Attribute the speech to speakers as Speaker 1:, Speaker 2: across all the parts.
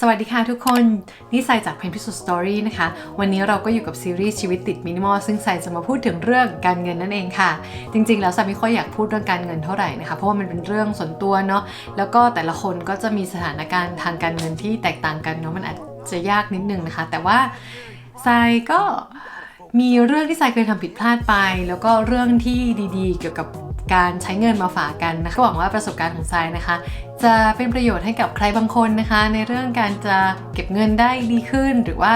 Speaker 1: สวัสดีค่ะทุกคน นี่ไซจากเพนพิสุสตอรี่นะคะ วันนี้เราก็อยู่กับซีรีส์ชีวิตติดมินิมอลซึ่งไซจะมาพูดถึงเรื่องการเงินนั่นเองค่ะ จริงๆ แล้วไซไม่ค่อยอยากพูดเรื่องการเงินเท่าไหร่นะคะ เพราะว่ามันเป็นเรื่องส่วนตัวเนาะ แล้วก็แต่ละคนก็จะมีสถานการณ์ทางการเงินที่แตกต่างกันเนาะ มันอาจจะยากนิดนึงนะคะ แต่ว่าไซก็มีเรื่องที่ไซเคยทำผิดพลาดไป แล้วก็เรื่องที่ดีๆ เกี่ยวกับการใช้เงินมาฝากกันนะคะก็หวังว่าประสบการณ์ของไซนะคะ จะเป็นประโยชน์ให้กับใครบางคนนะคะ ในเรื่องการจะเก็บเงินได้ดีขึ้น หรือว่า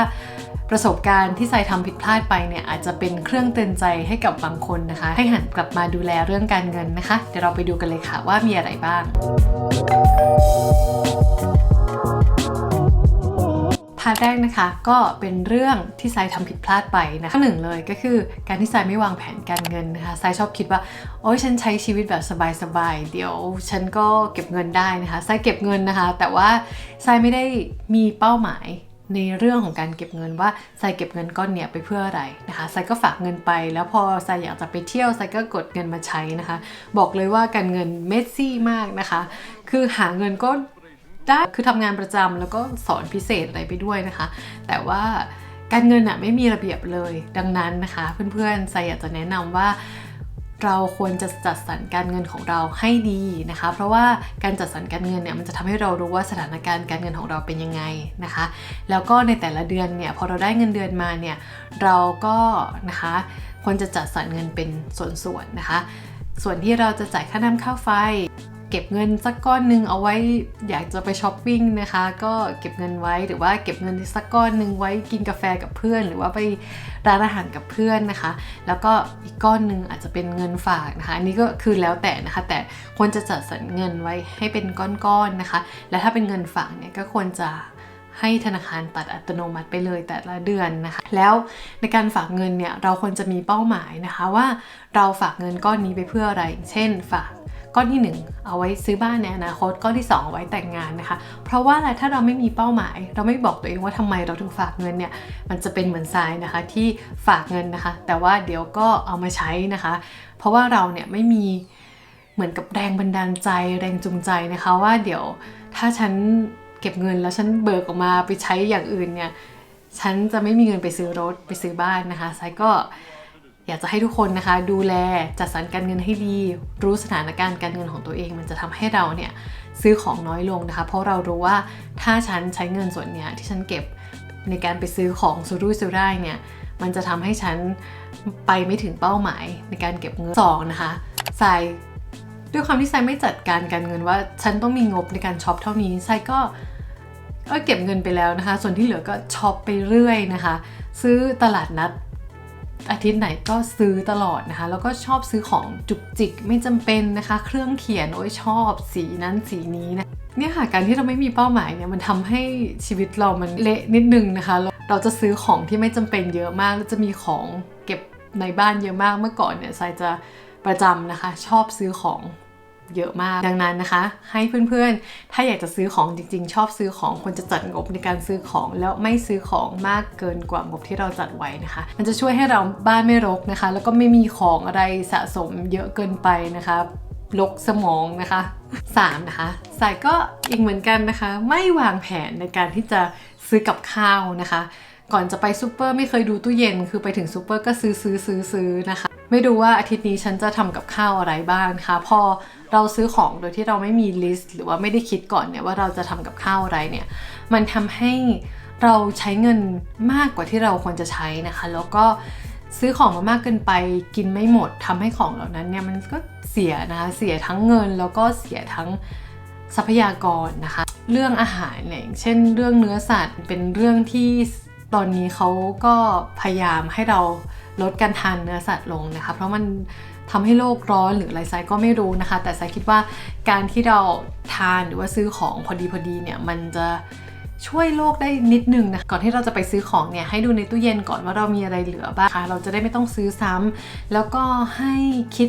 Speaker 1: ประสบการณ์ที่ไซทำผิดพลาดไปเนี่ยอาจจะเป็นเครื่องเตือนใจให้กับบางคนนะคะ ให้หันกลับมาดูแลเรื่องการเงินนะคะ เดี๋ยวเราไปดูกันเลยค่ะว่ามีอะไรบ้าง พาร์ทแรกนะคะก็เป็นเรื่องที่ไซทำผิดพลาดไปนะคะหนึ่งเลยก็คือการที่ไซไม่วางแผนการเงินนะคะไซชอบคิดว่าโอ้ยฉันใช้ชีวิตแบบสบายๆเดี๋ยวฉันก็เก็บเงินได้นะคะไซเก็บเงินนะคะ แต่ว่าไซไม่ได้มีเป้าหมายในเรื่องของการเก็บเงินว่าไซเก็บเงินก้อนเนี้ยไปเพื่ออะไรนะคะไซก็ฝากเงินไป แล้วพอไซอยากจะไปเที่ยวไซก็กดเงินมาใช้นะคะ บอกเลยว่าการเงินเมสซี่มากนะคะ คือหาเงินก็ ได้คือทำงานประจำแล้วก็สอนพิเศษอะไรไปด้วยนะคะ แต่ว่าการเงินอะไม่มีระเบียบเลย ดังนั้นนะคะ เพื่อนๆไซอยากจะแนะนำว่าเราควรจะจัดสรรการเงินของเราให้ดีนะคะ เพราะว่าการจัดสรรการเงินเนี่ยมันจะทำให้เรารู้ว่าสถานการณ์การเงินของเราเป็นยังไงนะคะ แล้วก็ในแต่ละเดือนเนี่ยพอเราได้เงินเดือนมาเนี่ยเราก็นะคะควรจะจัดสรรเงินเป็นส่วนๆนะคะ ส่วนที่เราจะจ่ายค่าน้ำค่าไฟ เก็บเงินสักก้อนหนึ่งเอาไว้อยากจะไปช้อปปิ้งนะคะ ก็เก็บเงินไว้หรือว่าเก็บเงินสักก้อนหนึ่งไว้กินกาแฟกับเพื่อน หรือว่าไปร้านอาหารกับเพื่อนนะคะ แล้วก็อีกก้อนหนึ่งอาจจะเป็นเงินฝากนะคะอันนี้ก็คือแล้วแต่นะคะ แต่ควรจะจัดสรรเงินไว้ให้เป็นก้อนๆนะคะ และถ้าเป็นเงินฝากเนี่ยก็ควรจะ ให้ธนาคารตัดอัตโนมัติไปเลยแต่ละเดือนนะคะ แล้วในการฝากเงินเนี่ยเราควรจะมีเป้าหมายนะคะว่าเราฝากเงินก้อนนี้ไปเพื่ออะไร เช่น ฝากก้อนที่ 1 เอาไว้ซื้อบ้านในอนาคตก้อนที่2เอาไว้แต่งงานนะคะ เพราะว่าอะไรถ้าเราไม่มีเป้าหมาย เราไม่บอกตัวเองว่าทำไมเราถึงฝากเงินเนี่ยมันจะเป็นเหมือนทรายนะคะที่ฝากเงินนะคะ แต่ว่าเดี๋ยวก็เอามาใช้นะคะ เพราะว่าเราเนี่ยไม่มีเหมือนกับแรงบันดาลใจแรงจูงใจนะคะว่าเดี๋ยวถ้าฉัน เก็บเงินแล้วฉันเบิกออกมาไปใช้อย่างอื่นเนี่ยฉันจะไม่มีเงินไปซื้อรถไปซื้อบ้านนะคะทรายก็อยากจะให้ทุกคนนะคะ ดูแลจัดสรรการเงินให้ดี รู้สถานการณ์การเงินของตัวเอง มันจะทำให้เราเนี่ยซื้อของน้อยลงนะคะ เพราะเรารู้ว่าถ้าฉันใช้เงินส่วนเนี้ยที่ฉันเก็บในการไปซื้อของสุรุ่ยสุร่ายเนี่ยมันจะทำให้ฉันไปไม่ถึงเป้าหมายในการเก็บเงินสองนะคะใส่ด้วยความที่ไซไม่จัดการการเงินว่าฉันต้องมีงบในการช็อปเท่านี้ไซก็ ก็เก็บเงินไปแล้วนะคะ ส่วนที่เหลือก็ช็อปไปเรื่อยนะคะ ซื้อตลาดนัด อาทิตย์ไหนก็ซื้อตลอดนะคะ แล้วก็ชอบซื้อของจุกจิกไม่จำเป็นนะคะ เครื่องเขียนโอ้ยชอบสีนั้นสีนี้นะเนี่ยค่ะการที่เราไม่มีเป้าหมายเนี่ยมันทำให้ชีวิตเรามันเละนิดนึงนะคะ เราจะซื้อของที่ไม่จำเป็นเยอะมากแล้วจะมีของเก็บในบ้านเยอะมากเมื่อก่อนเนี่ยไซจะประจำนะคะ ชอบซื้อของ เยอะมาก ดังนั้นนะคะ ให้เพื่อนๆ ถ้าอยากจะซื้อของจริง ๆ ชอบซื้อของควรจะจัดงบในการซื้อของ แล้วไม่ซื้อของมากเกินกว่างบที่เราจัดไว้นะคะ มันจะช่วยให้เราบ้านไม่รกนะคะ แล้วก็ไม่มีของอะไรสะสมเยอะเกินไปนะคะลกสมองนะคะ 3. นะคะสายก็อีกเหมือนกันนะคะ ไม่วางแผนในการที่จะซื้อกับข้าวนะคะ ก่อนจะไปซูเปอร์ไม่เคยดูตู้เย็น คือไปถึงซูเปอร์ก็ซื้อซื้อซื้อซื้อนะคะ ไม่ดูว่าอาทิตย์นี้ฉันจะทำกับข้าวอะไรบ้างนะคะ พอ เราซื้อของโดยที่เราไม่มีลิสต์หรือว่าไม่ได้คิดก่อนเนี่ยว่าเราจะทำกับข้าวอะไรเนี่ยมันทำให้เราใช้เงินมากกว่าที่เราควรจะใช้นะคะ แล้วก็ซื้อของมามากเกินไปกินไม่หมดทำให้ของเหล่านั้นเนี่ยมันก็เสียนะคะเสียทั้งเงินแล้วก็เสียทั้งทรัพยากรนะคะ เรื่องอาหารเนี่ยเช่น เรื่องเนื้อสัตว์เป็นเรื่องที่ตอนนี้เขาก็พยายามให้เรา ลดการทานเนื้อสัตว์ลงนะคะ เพราะมันทำให้โลกร้อนหรืออะไรไซก็ไม่รู้นะคะ แต่ไซคิดว่าการที่เราทานหรือว่าซื้อของพอดีพอดีเนี่ยมันจะช่วยโลกได้นิดนึงนะก่อนที่เราจะไปซื้อของเนี่ยให้ดูในตู้เย็นก่อนว่าเรามีอะไรเหลือบ้างคะเราจะได้ไม่ต้องซื้อซ้ำแล้วก็ให้คิด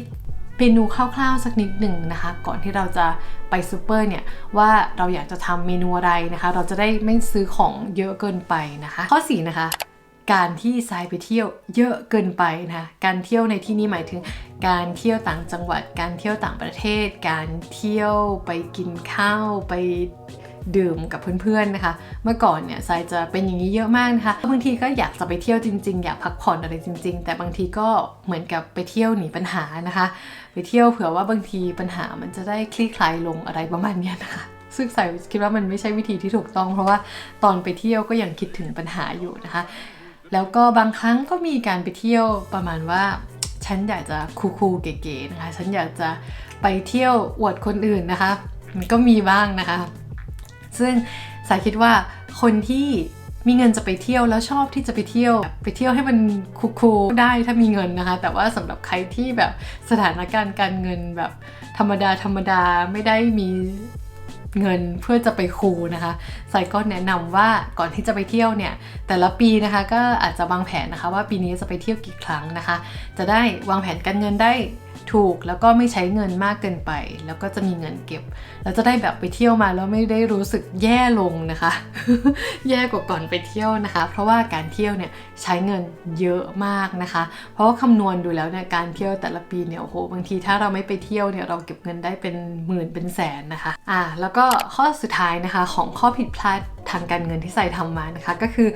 Speaker 1: เมนูคร่าวๆสักนิดหนึ่งนะคะ ก่อนที่เราจะไปซูเปอร์เนี่ยว่าเราอยากจะทำเมนูอะไรนะคะ เราจะได้ไม่ซื้อของเยอะเกินไปนะคะ ข้อ 4 นะคะ การที่ทรายไปเที่ยวเยอะเกินไปนะคะการเที่ยวในที่นี้หมายถึง การเที่ยวต่างจังหวัด การเที่ยวต่างประเทศ การเที่ยวไปกินข้าวไปดื่มกับเพื่อนๆนะคะ เมื่อก่อนเนี่ยทรายจะเป็นอย่างนี้เยอะมากนะคะบางทีก็อยากจะไปเที่ยวจริงๆ อยากพักผ่อนอะไรจริง ๆ แต่บางทีก็เหมือนกับไปเที่ยวหนีปัญหานะคะ ไปเที่ยวเผื่อว่าบางทีปัญหามันจะได้คลี่คลายลงอะไรประมาณนี้นะคะซึ่งใส่คิดว่ามันไม่ใช่วิธีที่ถูกต้อง เพราะว่าตอนไปเที่ยวก็ยังคิดถึงปัญหาอยู่นะคะ แล้วก็บางครั้งก็มีการไปเที่ยวประมาณว่า ฉันอยากจะคูลๆเก๋ๆนะคะ ฉันอยากจะไปเที่ยวอวดคนอื่นนะคะ มันก็มีบ้างนะคะ ซึ่งสายคิดว่าคนที่มีเงินจะไปเที่ยวแล้วชอบที่จะไปเที่ยว ไปเที่ยวให้มันคูลๆได้ถ้ามีเงินนะคะ แต่ว่าสำหรับใครที่แบบสถานการณ์การเงินแบบธรรมดาธรรมดาไม่ได้มี เงินเพื่อจะไปคูนะคะไซก็แนะนำว่าก่อนที่จะไปเที่ยวเนี่ยแต่ละปีนะคะก็อาจจะวางแผนนะคะว่าปีนี้จะไปเที่ยวกี่ครั้งนะคะ จะได้วางแผนการเงินได้ ถูกแล้วก็ไม่ใช้เงินมากเกินไป แล้วก็จะมีเงินเก็บ แล้วจะได้แบบไปเที่ยวมาแล้วไม่ได้รู้สึกแย่ลงนะคะ แย่กว่าก่อนไปเที่ยวนะคะ เพราะว่าการเที่ยวเนี่ยใช้เงินเยอะมากนะคะ เพราะว่าคำนวณดูแล้วเนี่ยการเที่ยวแต่ละปีเนี่ยโอ้โหบางทีถ้าเราไม่ไปเที่ยวเนี่ยเราเก็บเงินได้เป็นหมื่นเป็นแสนนะคะอ่าแล้วก็ข้อสุดท้ายนะคะของข้อผิดพลาดทางการเงินที่ใส่ทำมานะคะ ก็คือ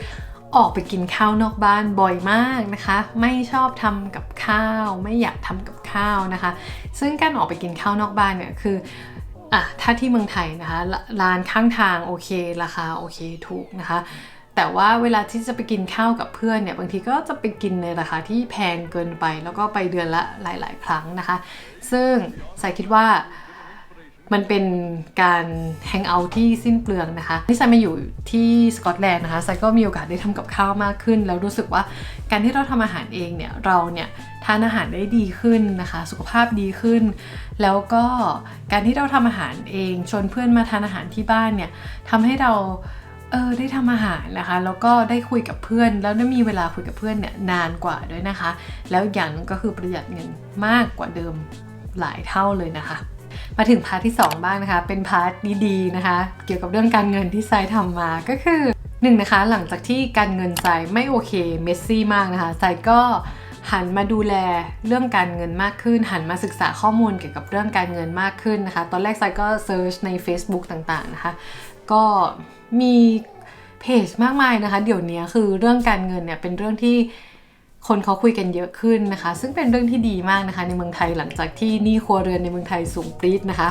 Speaker 1: ออกไปกินข้าวนอกบ้านบ่อยมากนะคะ ไม่ชอบทำกับข้าว ไม่อยากทำกับข้าวนะคะ ซึ่งการออกไปกินข้าวนอกบ้านเนี่ยคืออะถ้าที่เมืองไทยนะคะร้านข้างทางโอเคราคาโอเคถูกนะคะ แต่ว่าเวลาที่จะไปกินข้าวกับเพื่อนเนี่ยบางทีก็จะไปกินในราคาที่แพงเกินไป แล้วก็ไปเดือนละหลาย ๆ ครั้งนะคะ ซึ่งสายคิดว่า มันเป็นการแฮงเอาท์ที่สิ้นเปลืองนะคะที่ไซมาอยู่ที่สกอตแลนด์นะคะไซก็มีโอกาสได้ทำกับข้าวมากขึ้น แล้วรู้สึกว่าการที่เราทำอาหารเองเนี่ยเราเนี่ยทานอาหารได้ดีขึ้นนะคะ สุขภาพดีขึ้น แล้วก็การที่เราทำอาหารเองชวนเพื่อนมาทานอาหารที่บ้านเนี่ยทำให้เราเออได้ทำอาหารนะคะ แล้วก็ได้คุยกับเพื่อน แล้วได้มีเวลาคุยกับเพื่อนเนี่ยนานกว่าด้วยนะคะ แล้วอย่างหนึงก็คือประหยัดเงินมากกว่าเดิมหลายเท่าเลยนะคะ มาถึงพาร์ทที่ 2 บ้างนะคะ เป็นพาร์ทดีๆนะคะ เกี่ยวกับเรื่องการเงินที่ไซทำมาก็คือหนึ่งนะคะ หลังจากที่การเงินไซไม่โอเคเมสซี่มากนะคะไซก็หันมาดูแลเรื่องการเงินมากขึ้น หันมาศึกษาข้อมูลเกี่ยวกับเรื่องการเงินมากขึ้นนะคะ ตอนแรกไซก็เซิร์ชใน Facebook ต่างๆนะคะ ก็มีเพจมากมายนะคะ เดี๋ยวนี้คือเรื่องการเงินเนี่ยเป็นเรื่องที่ คนเขาคุยกันเยอะขึ้นนะคะ ซึ่งเป็นเรื่องที่ดีมากนะคะ ในเมืองไทยหลังจากที่หนี้ครัวเรือนในเมืองไทยสูงปรี๊ดนะคะ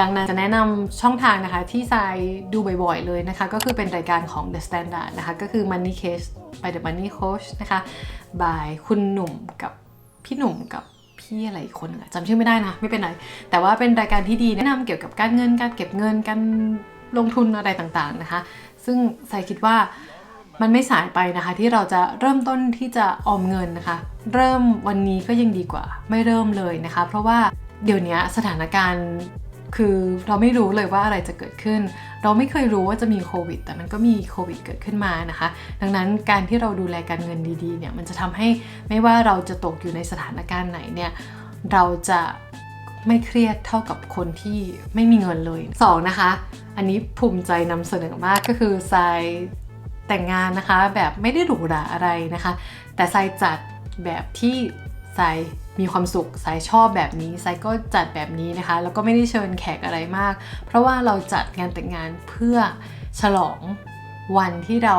Speaker 1: ดังนั้นจะแนะนำช่องทางนะคะที่ทรายดูบ่อยๆเลยนะคะ ก็คือเป็นรายการของ The Standard นะคะ ก็คือ Money Case by The Money Coach นะคะ by คุณหนุ่มกับพี่หนุ่มกับพี่อะไรอีกคนหนึงจำชื่อไม่ได้นะ ไม่เป็นไร แต่ว่าเป็นรายการที่ดีแนะนำเกี่ยวกับการเงิน การเก็บเงิน การลงทุนอะไรต่างๆนะคะ ซึ่งทรายคิดว่า มันไม่สายไปนะคะ ที่เราจะเริ่มต้นที่จะออมเงินนะคะ เริ่มวันนี้ก็ยังดีกว่า ไม่เริ่มเลยนะคะ เพราะว่าเดี๋ยวนี้สถานการณ์คือเราไม่รู้เลยว่าอะไรจะเกิดขึ้น เราไม่เคยรู้ว่าจะมีโควิด แต่มันก็มีโควิดเกิดขึ้นมานะคะ ดังนั้นการที่เราดูแลการเงินดีๆเนี่ยมันจะทำให้ไม่ว่าเราจะตกอยู่ในสถานการณ์ไหนเนี่ยเราจะไม่เครียดเท่ากับคนที่ไม่มีเงินเลยสองนะคะ อันนี้ภูมิใจนำเสนอมากก็คือทราย แต่งงานนะคะแบบไม่ได้หรูหราอะไรนะคะ แต่ไซจัดแบบที่ไซมีความสุขไซชอบแบบนี้ไซก็จัดแบบนี้นะคะ แล้วก็ไม่ได้เชิญแขกอะไรมาก เพราะว่าเราจัดงานแต่งงานเพื่อฉลองวันที่เรา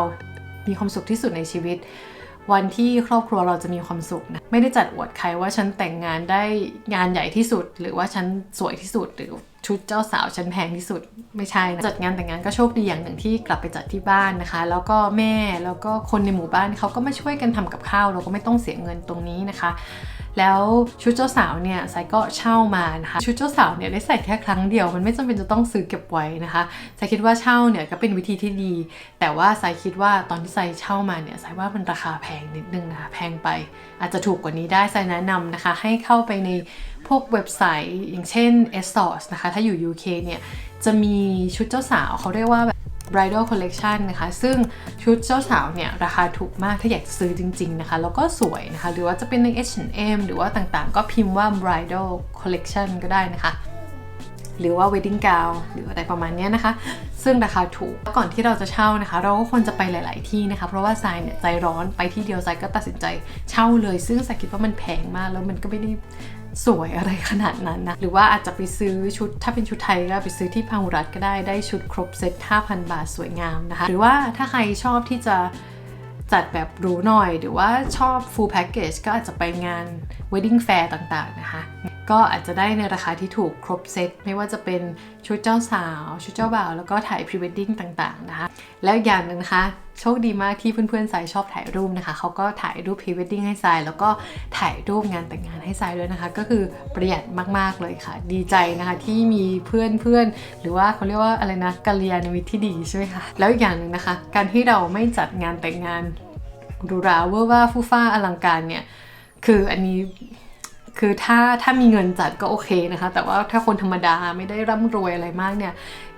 Speaker 1: มีความสุขที่สุดในชีวิต วันที่ครอบครัวเราจะมีความสุขนะ ไม่ได้จัดอวดใครว่าฉันแต่งงานได้งานใหญ่ที่สุด หรือว่าฉันสวยที่สุดหรือชุดเจ้าสาวฉันแพงที่สุดไม่ใช่นะจัดงานแต่งงานก็โชคดีอย่างหนึ่งที่กลับไปจัดที่บ้านนะคะ แล้วก็แม่แล้วก็คนในหมู่บ้านเขาก็มาช่วยกันทำกับข้าวเราก็ไม่ต้องเสียเงินตรงนี้นะคะ แล้วชุดเจ้าสาวเนี่ยไซก็เช่ามานะคะชุดเจ้าสาวเนี่ยได้ใส่แค่ครั้งเดียว มันไม่จำเป็นจะต้องซื้อเก็บไว้นะคะไซคิดว่าเช่าเนี่ยก็เป็นวิธีที่ดี แต่ว่าไซคิดว่าตอนที่ไซเช่ามาเนี่ยไซว่ามันราคาแพงนิดนึงนะคะแพงไปอาจจะถูกกว่านี้ได้ไซแนะนำนะคะให้เข้าไปในพวกเว็บไซต์อย่างเช่น ASOS นะคะ ถ้าอยู่ UK เนี่ยจะมีชุดเจ้าสาวเขาเรียกว่าแบบ bridal collection นะคะ ซึ่งชุดเจ้าสาวเนี่ยราคาถูกมากถ้าอยากซื้อจริง ๆ นะคะ แล้วก็สวยนะคะ หรือว่าจะเป็นใน H&M หรือว่าต่างๆ ก็พิมพ์ว่า bridal collection ก็ได้นะคะ หรือว่า wedding gown หรืออะไรประมาณนี้นะคะ ซึ่งราคาถูกก่อนที่เราจะเช่านะคะ เราก็ควรจะไปหลาย ๆ ที่นะคะ เพราะว่าทรายเนี่ยใจร้อนไปที่เดียวทรายก็ตัดสินใจเช่าเลย ซึ่งทรายคิดว่ามันแพงมากแล้วมันก็ไม่ได้สวยอะไรขนาดนั้นนะ หรือว่าอาจจะไปซื้อชุดถ้าเป็นชุดไทยก็ไปซื้อที่พาหุรัตก็ได้ได้ชุดครบเซ็ต5,000 บาทสวยงามนะคะ หรือว่าถ้าใครชอบที่จะจัดแบบรู้หน่อย หรือว่าชอบ full package ก็อาจจะไปงาน wedding fair ต่าง ๆ นะคะ ก็อาจจะได้ในราคาที่ถูกครบเซตไม่ว่าจะเป็นชุดเจ้าสาว ชุดเจ้าบ่าว แล้วก็ถ่าย pre wedding ต่างๆนะคะ แล้วอีกอย่างหนึ่งนะคะ โชคดีมากที่เพื่อนๆสายชอบถ่ายรูปนะคะเขาก็ถ่ายรูป pre wedding ให้ทรายแล้วก็ถ่ายรูปงานแต่งงานให้ทรายด้วยนะคะ ก็คือประหยัดมากๆเลยค่ะ ดีใจนะคะที่มีเพื่อนๆหรือว่าเขาเรียกว่าอะไรนะกัลยาณมิตรที่ดีใช่ไหมคะแล้วอีกอย่างหนึ่งนะคะ การที่เราไม่จัดงานแต่งงานหรูหราเวอร์ว่าฟูฟ้าอลังการเนี่ยคืออันนี้ คือถ้าถ้ามีเงินจัดก็โอเคนะคะ แต่ว่าถ้าคนธรรมดาไม่ได้ร่ำรวยอะไรมากเนี่ย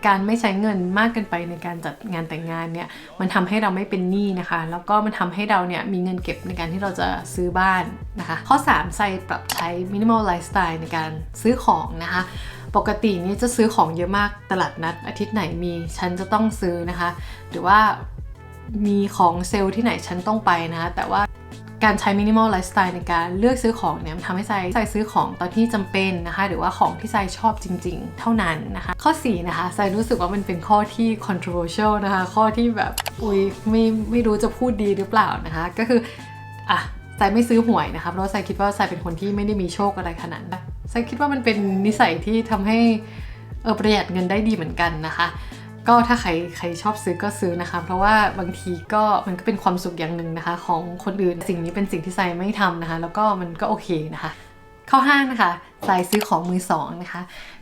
Speaker 1: การไม่ใช้เงินมากเกินไปในการจัดงานแต่งงานเนี่ยมันทำให้เราไม่เป็นหนี้นะคะ แล้วก็มันทำให้เราเนี่ยมีเงินเก็บในการที่เราจะซื้อบ้านนะคะ ข้อ 3 ใส่ปรับใช้ minimal lifestyle ในการซื้อของนะคะ ปกตินี่จะซื้อของเยอะมากตลาดนัด อาทิตย์ไหนมีฉันจะต้องซื้อนะคะ หรือว่ามีของเซลล์ที่ไหนฉันต้องไปนะ แต่ว่า การใช้ minimal lifestyle ในการเลือกซื้อของเนี่ยทำให้ใจใจซื้อของตอนที่จำเป็นนะคะ หรือว่าของที่ใจชอบจริง ๆ เท่านั้นนะคะ ข้อ4นะคะใจรู้สึกว่ามันเป็นข้อที่ controversial นะคะ ข้อที่แบบอุ้ยไม่ไม่รู้จะพูดดีหรือเปล่านะคะ ก็คืออะใจไม่ซื้อหวยนะคะเพราะใจคิดว่าใจเป็นคนที่ไม่ได้มีโชคอะไรขนาดนั้นใจคิดว่ามันเป็นนิสัยที่ทำให้เออประหยัดเงินได้ดีเหมือนกันนะคะ ก็ถ้าใครใครชอบซื้อก็ซื้อนะคะ เพราะว่าบางทีก็มันก็เป็นความสุขอย่างหนึ่งนะคะ ของคนอื่นสิ่งนี้เป็นสิ่งที่ไซไม่ทำนะคะ แล้วก็มันก็โอเคนะคะข้อห้านะคะไซซื้อของมือสองนะคะ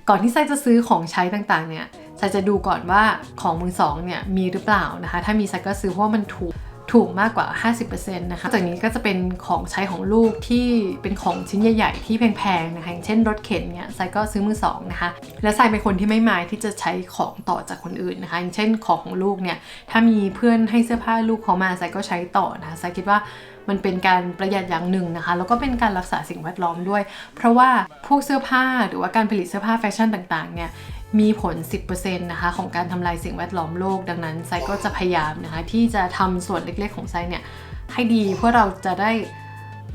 Speaker 1: ก่อนที่ไซจะซื้อของใช้ต่างๆเนี่ยไซจะดูก่อนว่าของมือสองเนี่ยมีหรือเปล่านะคะ ถ้ามีไซก็ซื้อเพราะว่ามันถูก ถูกมากกว่า 50%นะคะจากนี้ก็จะเป็นของใช้ของลูกที่เป็นของชิ้นใหญ่ ๆ ที่แพงๆนะคะอย่างเช่นรถเข็นเนี่ยไซก็ซื้อมือสองนะคะ และไซเป็นคนที่ไม่มายที่จะใช้ของต่อจากคนอื่นนะคะ อย่างเช่นของของลูกเนี่ยถ้ามีเพื่อนให้เสื้อผ้าลูกเขามาไซก็ใช้ต่อนะคะไซคิดว่ามันเป็นการประหยัดอย่างหนึ่งนะคะ แล้วก็เป็นการรักษาสิ่งแวดล้อมด้วย เพราะว่าพวกเสื้อผ้าหรือว่าการผลิตเสื้อผ้าแฟชั่นต่างๆเนี่ย มีผล 10%นะคะของการทำลายสิ่งแวดล้อมโลก ดังนั้นไซก็จะพยายามนะคะที่จะทำส่วนเล็กๆของไซเนี่ยให้ดีเพื่อเราจะได้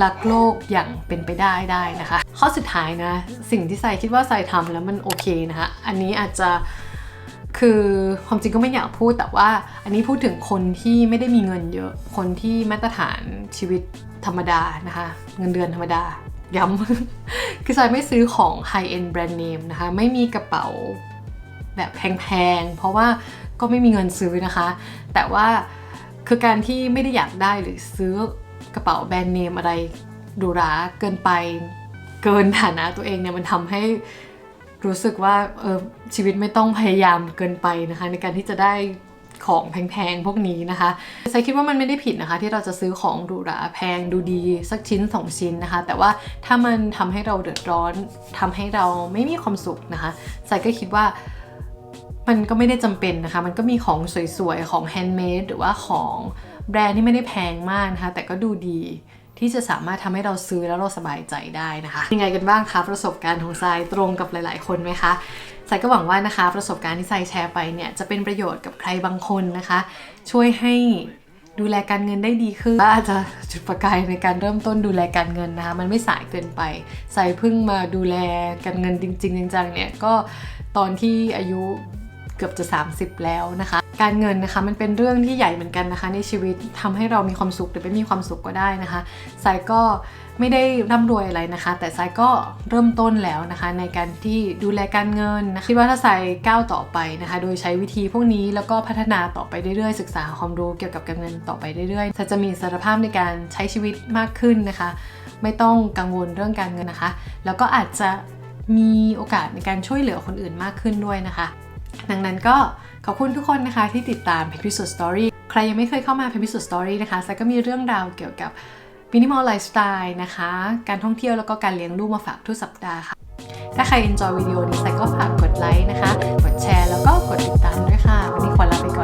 Speaker 1: รักโลกอย่างเป็นไปได้ได้นะคะ ข้อสุดท้ายนะสิ่งที่ไซคิดว่าไซทำแล้วมันโอเคนะคะอันนี้อาจจะคือความจริงก็ไม่อยากพูดแต่ว่าอันนี้พูดถึงคนที่ไม่ได้มีเงินเยอะคนที่มาตรฐานชีวิตธรรมดานะคะ เงินเดือนธรรมดา ย้ำ คือไซไม่ซื้อของ high end brand name นะคะ ไม่มีกระเป๋าแบบแพงๆ เพราะว่าก็ไม่มีเงินซื้อนะคะ แต่ว่าคือการที่ไม่ได้อยากได้หรือซื้อกระเป๋าแบรนด์เนมอะไรหรูหราเกินไปเกินฐานะตัวเองเนี่ยมันทำให้รู้สึกว่าเออชีวิตไม่ต้องพยายามเกินไปนะคะ ในการที่จะได้ ของแพงๆ พวกนี้นะคะไซคิดว่ามันไม่ได้ผิดนะคะ ที่เราจะซื้อของดูหราแพงดูดีสักชิ้น 2 ชิ้นนะคะ แต่ว่าถ้ามันทำให้เราเดือดร้อนทำให้เราไม่มีความสุขนะคะไซก็คิดว่ามันก็ไม่ได้จำเป็นนะคะ มันก็มีของสวยๆ ของแฮนด์เมดหรือว่าของแบรนด์ที่ไม่ได้แพงมากนะคะ แต่ก็ดูดี ที่จะสามารถทำให้เราซื้อแล้วเราสบายใจได้นะคะ ยังไงกันบ้างคะประสบการณ์ของทรายตรงกับหลาย ๆ คนไหมคะทรายก็หวังว่านะคะ ประสบการณ์ที่ทรายแชร์ไปเนี่ยจะเป็นประโยชน์กับใครบางคนนะคะ ช่วยให้ดูแลการเงินได้ดีขึ้นอาจจะจุดประกายในการเริ่มต้นดูแลการเงินนะคะ มันไม่สายเกินไปทรายเพิ่งมาดูแลการเงินจริง ๆ จังๆเนี่ยก็ตอนที่อายุ เกือบจะ 30 แล้วนะคะ การเงินนะคะมันเป็นเรื่องที่ใหญ่เหมือนกันนะคะ ในชีวิตทำให้เรามีความสุขหรือไม่มีความสุขก็ได้นะคะทรายก็ไม่ได้ร่ำรวยอะไรนะคะ แต่ทรายก็เริ่มต้นแล้วนะคะ ในการที่ดูแลการเงินนะคิดว่าถ้าทรายก้าวต่อไปนะคะ โดยใช้วิธีพวกนี้แล้วก็พัฒนาต่อไปเรื่อยๆ ศึกษาความรู้เกี่ยวกับการเงินต่อไปเรื่อยๆทรายจะมีอิสรภาพในการใช้ชีวิตมากขึ้นนะคะ ไม่ต้องกังวลเรื่องการเงินนะคะ แล้วก็อาจจะมีโอกาสในการช่วยเหลือคนอื่นมากขึ้นด้วยนะคะ ดังนั้นก็ขอบคุณทุกคนนะคะที่ติดตาม p e p i s o d Story ใครยังไม่เคยเข้ามา p e p i s o d Story นะคะไซก็มีเรื่องราวเกี่ยวกับมินิมอลไลฟ์สไตล์นะคะ การท่องเที่ยวแล้วก็การเลี้ยงลูกมาฝากทุกสัปดาห์ค่ะ ถ้าใคร enjoy วิดีโอนี้ไซก็ฝากกดไลค์นะคะ กดแชร์แล้วก็กดติดตามด้วยค่ะ วันนี้ขอลาไปก่อน